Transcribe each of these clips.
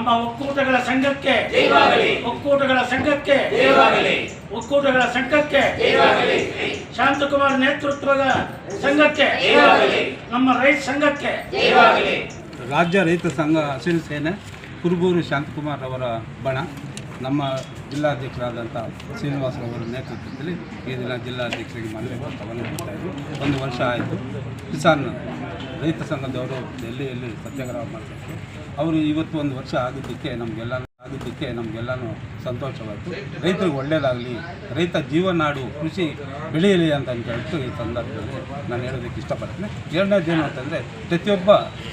ನಮ್ಮ ಒಕ್ಕೂಟಗಳ ಸಂಘಕ್ಕೆ ಒಕ್ಕೂಟಗಳ ಸಂಘಕ್ಕೆ ಒಕ್ಕೂಟಗಳ ಸಂಘಕ್ಕೆ ಶಾಂತಕುಮಾರ್ ನೇತೃತ್ವದ ಸಂಘಕ್ಕೆ ನಮ್ಮ ರೈತ ಸಂಘಕ್ಕೆ. ರಾಜ್ಯ ರೈತ ಸಂಘ ಹಸಿರು ಸೇನೆ ಕುರುಬೂರು ಶಾಂತಕುಮಾರ್ ಅವರ ಬಣ. ನಮ್ಮ ಜಿಲ್ಲಾಧ್ಯಕ್ಷರಾದಂಥ ಶ್ರೀನಿವಾಸರವರ ನೇತೃತ್ವದಲ್ಲಿ ಈ ದಿನ ಜಿಲ್ಲಾಧ್ಯಕ್ಷರಿಗೆ ಮನವಿ ಪತ್ರವನ್ನು ಇದ್ದರು ಒಂದು ವರ್ಷ ಆಯಿತು. ಕಿಸಾನ್ ರೈತ ಸಂಘದವರು ಡೆಲ್ಲಿಯಲ್ಲಿ ಸತ್ಯಾಗ್ರಹ ಮಾಡ್ತಾರೆ. ಅವರು ಇವತ್ತು ಒಂದು ವರ್ಷ ಆಗಿದ್ದಕ್ಕೆ ನಮಗೆಲ್ಲ ಆಗಿದ್ದಕ್ಕೆ ನಮಗೆಲ್ಲನೂ ಸಂತೋಷವಾಯಿತು. ರೈತರಿಗೆ ಒಳ್ಳೆಯದಾಗಲಿ ರೈತ ಜೀವನಾಡು ಕೃಷಿ ಬೆಳೆಯಲಿ ಅಂತ ಹೇಳ್ತು ಈ ಸಂದರ್ಭದಲ್ಲಿ ನಾನು ಹೇಳೋದಕ್ಕೆ ಇಷ್ಟಪಡ್ತೇನೆ. ಎರಡನೇದು ಏನು ಅಂತಂದರೆ ಪ್ರತಿಯೊಬ್ಬ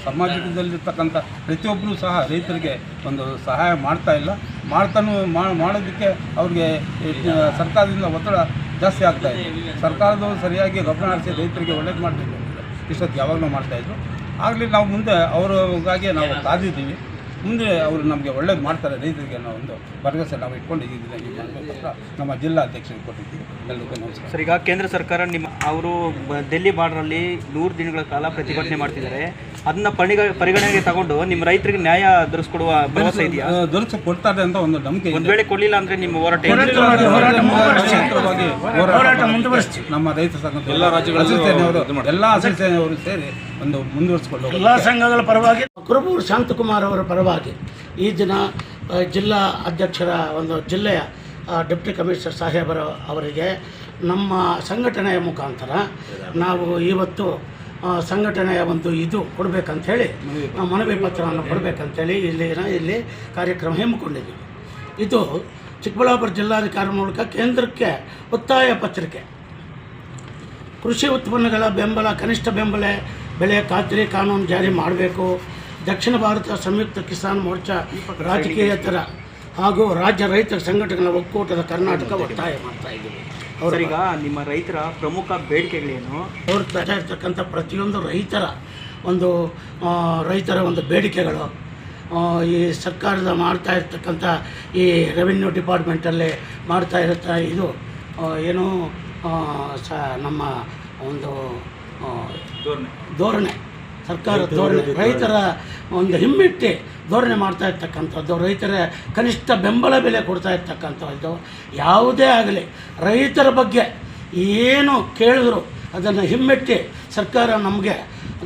ಸಮಾಜದಲ್ಲಿರ್ತಕ್ಕಂಥ ಪ್ರತಿಯೊಬ್ಬರೂ ಸಹ ರೈತರಿಗೆ ಒಂದು ಸಹಾಯ ಮಾಡ್ತಾ ಇಲ್ಲ. ಮಾಡ್ತಾನು ಮಾಡೋದಕ್ಕೆ ಅವ್ರಿಗೆ ಸರ್ಕಾರದಿಂದ ಒತ್ತಡ ಜಾಸ್ತಿ ಆಗ್ತಾ ಇದೆ. ಸರ್ಕಾರದವರು ಸರಿಯಾಗಿ ಗಮನ ಹರಿಸಿ ರೈತರಿಗೆ ಒಳ್ಳೇದು ಮಾಡಬೇಕು ಇಷ್ಟೊತ್ತು ಯಾವಾಗಲೂ ಮಾಡ್ತಾಯಿದ್ರು ಆಗಲಿ, ನಾವು ಮುಂದೆ ಅವ್ರಿಗಾಗಿ ನಾವು ಕಾದಿದ್ದೀವಿ. ಮುಂದೆ ಅವರು ನಮಗೆ ಒಳ್ಳೇದು ಮಾಡ್ತಾರೆ ರೈತರಿಗೆ ಅನ್ನೋ ಒಂದು ಭರವಸೆ ನಾವು ಇಟ್ಕೊಂಡು ನಮ್ಮ ಜಿಲ್ಲಾ ಜಿಲ್ಲಾಧ್ಯಕ್ಷರಿಗೆ ಕೊಟ್ಟಿದ್ದೀವಿ. ಎಲ್ಲರಿಗೂ ನಮಸ್ಕಾರ. ಸರ್, ಈಗ ಕೇಂದ್ರ ಸರ್ಕಾರ ನಿಮ್ಮ, ಅವರು ಡೆಲ್ಲಿ ಬಾರ್ಡ್ರಲ್ಲಿ ನೂರು ದಿನಗಳ ಕಾಲ ಪ್ರತಿಭಟನೆ ಮಾಡ್ತಿದ್ದಾರೆ. ಅದನ್ನ ಪರಿಗ ಪರಿಗಣನೆಗೆ ತಗೊಂಡು ನಿಮ್ಮ ರೈತರಿಗೆ ನ್ಯಾಯ ದೊರಕಿಸ್ಕೊಡುವ ಭರವಸೆ ಇದೆಯಾ? ದೊರಕಿಸಿ ಕೊಡ್ತಾರೆ ಅಂತ ಒಂದು ನಂಬಿಕೆ ಒಂದ್ ಇದೆ. ವೇಳೆ ಕೊಡ್ಲಿಲ್ಲ ಅಂದ್ರೆ ನಿಮ್ಮ ಹೋರಾಟ. ನಮ್ಮ ರೈತ ಸಂಘದ ಎಲ್ಲ ರಾಜ್ಯಗಳ ಎಲ್ಲ ಹಸಿರು ಸೇನೆಯವರು ಸೇರಿ ಒಂದು ಮುಂದುವರಿಸಿಕೊಂಡು. ಎಲ್ಲ ಸಂಘಗಳ ಪರವಾಗಿ ಕುರುಬೂರು ಶಾಂತಕುಮಾರ್ ಅವರ ಪರವಾಗಿ ಈ ದಿನ ಜಿಲ್ಲಾ ಅಧ್ಯಕ್ಷರ ಒಂದು ಜಿಲ್ಲೆಯ ಡೆಪ್ಟಿ ಕಮಿಷನರ್ ಸಾಹೇಬರ ಅವರಿಗೆ ನಮ್ಮ ಸಂಘಟನೆಯ ಮುಖಾಂತರ ನಾವು ಇವತ್ತು ಸಂಘಟನೆಯ ಒಂದು ಇದು ಕೊಡಬೇಕಂಥೇಳಿ ನಮ್ಮ ಮನವಿ ಪತ್ರವನ್ನು ಕೊಡಬೇಕಂಥೇಳಿ ಇಲ್ಲಿನ ಇಲ್ಲಿ ಕಾರ್ಯಕ್ರಮ ಹಮ್ಮಿಕೊಂಡಿದ್ದೀವಿ. ಇದು ಚಿಕ್ಕಬಳ್ಳಾಪುರ ಜಿಲ್ಲಾಧಿಕಾರಿ ಮೂಲಕ ಕೇಂದ್ರಕ್ಕೆ ಒತ್ತಾಯ ಪತ್ರಿಕೆ. ಕೃಷಿ ಉತ್ಪನ್ನಗಳ ಬೆಂಬಲ ಕನಿಷ್ಠ ಬೆಂಬಲ ಬೆಲೆ ಖಾತ್ರಿ ಕಾನೂನು ಜಾರಿ ಮಾಡಬೇಕು. ದಕ್ಷಿಣ ಭಾರತ ಸಂಯುಕ್ತ ಕಿಸಾನ್ ಮೋರ್ಚಾ ರಾಜಕೀಯೇತರ ಹಾಗೂ ರಾಜ್ಯ ರೈತ ಸಂಘಟನೆಗಳ ಒಕ್ಕೂಟದ ಕರ್ನಾಟಕ ಒತ್ತಾಯ ಮಾಡ್ತಾ ಇದ್ದೀವಿ. ಸರ್ ಈಗ ನಿಮ್ಮ ರೈತರ ಪ್ರಮುಖ ಬೇಡಿಕೆಗಳೇನು? ಹೊರಡ್ತಾ ಇರ್ತಕ್ಕಂಥ ಪ್ರತಿಯೊಂದು ರೈತರ ಒಂದು ರೈತರ ಒಂದು ಬೇಡಿಕೆಗಳು. ಈ ಸರ್ಕಾರದ ಮಾಡ್ತಾ ಇರ್ತಕ್ಕಂಥ ಈ ರೆವಿನ್ಯೂ ಡಿಪಾರ್ಟ್ಮೆಂಟಲ್ಲಿ ಮಾಡ್ತಾ ಇರುತ್ತ ಇದು ಏನು ಸ ನಮ್ಮ ಒಂದು ಧೋರಣೆ. ಧೋರಣೆ. ಸರ್ಕಾರ ಧೋರಣೆ ರೈತರ ಒಂದು ಹಿಮ್ಮೆಟ್ಟಿ ಧೋರಣೆ ಮಾಡ್ತಾ ಇರ್ತಕ್ಕಂಥದ್ದು. ರೈತರ ಕನಿಷ್ಠ ಬೆಂಬಲ ಬೆಲೆ ಕೊಡ್ತಾ ಇರ್ತಕ್ಕಂಥದ್ದು. ಯಾವುದೇ ಆಗಲಿ ರೈತರ ಬಗ್ಗೆ ಏನು ಕೇಳಿದ್ರು ಅದನ್ನು ಹಿಮ್ಮೆಟ್ಟಿ ಸರ್ಕಾರ ನಮಗೆ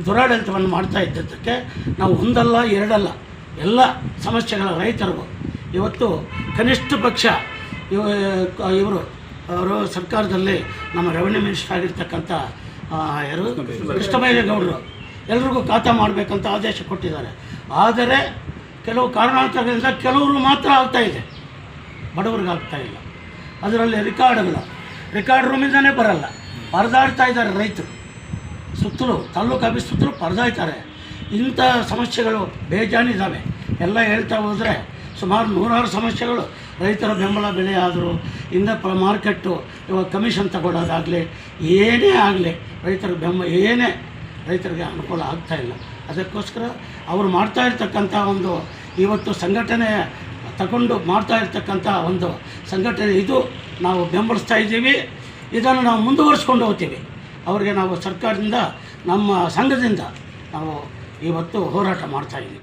ದುರಾಡಳಿತವನ್ನು ಮಾಡ್ತಾ ಇದ್ದದ್ದಕ್ಕೆ ನಾವು ಒಂದಲ್ಲ ಎರಡಲ್ಲ ಎಲ್ಲ ಸಮಸ್ಯೆಗಳ ರೈತರಿಗೂ ಇವತ್ತು ಕನಿಷ್ಠ ಪಕ್ಷ ಇವ ಇವರು ಅವರು ಸರ್ಕಾರದಲ್ಲಿ ನಮ್ಮ ರೆವೆನ್ಯೂ ಮಿನಿಸ್ಟರ್ ಆಗಿರ್ತಕ್ಕಂಥ ಯಾರು? ಕೃಷ್ಣಬೈರೇಗೌಡರು. ಎಲ್ರಿಗೂ ಖಾತೆ ಮಾಡಬೇಕಂತ ಆದೇಶ ಕೊಟ್ಟಿದ್ದಾರೆ. ಆದರೆ ಕೆಲವು ಕಾರಣಾಂತರಗಳಿಂದ ಕೆಲವರು ಮಾತ್ರ ಆಗ್ತಾ ಇದೆ. ಬಡವರಿಗೆ ಆಗ್ತಾ ಇಲ್ಲ. ಅದರಲ್ಲಿ ರೆಕಾರ್ಡ್ಗಳು ರೆಕಾರ್ಡ್ ರೂಮಿಂದನೇ ಬರಲ್ಲ. ಪರದಾಡ್ತಾ ಇದ್ದಾರೆ ರೈತರು. ಸುತ್ತಲೂ ತಾಲ್ಲೂಕು ಆಫೀಸ್ ಸುತ್ತಲೂ ಪರದಾಯ್ತಾರೆ. ಇಂಥ ಸಮಸ್ಯೆಗಳು ಬೇಜಾನಿದ್ದಾವೆ ಎಲ್ಲ ಹೇಳ್ತಾ ಹೋದರೆ ಸುಮಾರು ನೂರಾರು ಸಮಸ್ಯೆಗಳು. ರೈತರ ಬೆಂಬಲ ಬೆಲೆ ಆದರೂ ಇಂದ ಪ ಮಾರ್ಕೆಟ್ಟು ಇವಾಗ ಕಮಿಷನ್ ತಗೊಳ್ಳೋದಾಗಲಿ ಏನೇ ಆಗಲಿ, ರೈತರ ಬೆಂಬಲ, ಏನೇ ರೈತರಿಗೆ ಅನುಕೂಲ ಆಗ್ತಾ ಇಲ್ಲ. ಅದಕ್ಕೋಸ್ಕರ ಅವರು ಮಾಡ್ತಾ ಇರ್ತಕ್ಕಂಥ ಒಂದು ಇವತ್ತು ಸಂಘಟನೆ ತಗೊಂಡು ಮಾಡ್ತಾ ಇರ್ತಕ್ಕಂಥ ಒಂದು ಸಂಘಟನೆ ಇದು ನಾವು ಬೆಂಬಲಿಸ್ತಾ ಇದ್ದೀವಿ. ಇದನ್ನು ನಾವು ಮುಂದುವರಿಸ್ಕೊಂಡು ಹೋಗ್ತೀವಿ. ಅವರಿಗೆ ನಾವು ಸರ್ಕಾರದಿಂದ ನಮ್ಮ ಸಂಘದಿಂದ ನಾವು ಇವತ್ತು ಹೋರಾಟ ಮಾಡ್ತಾ ಇದ್ದೀವಿ.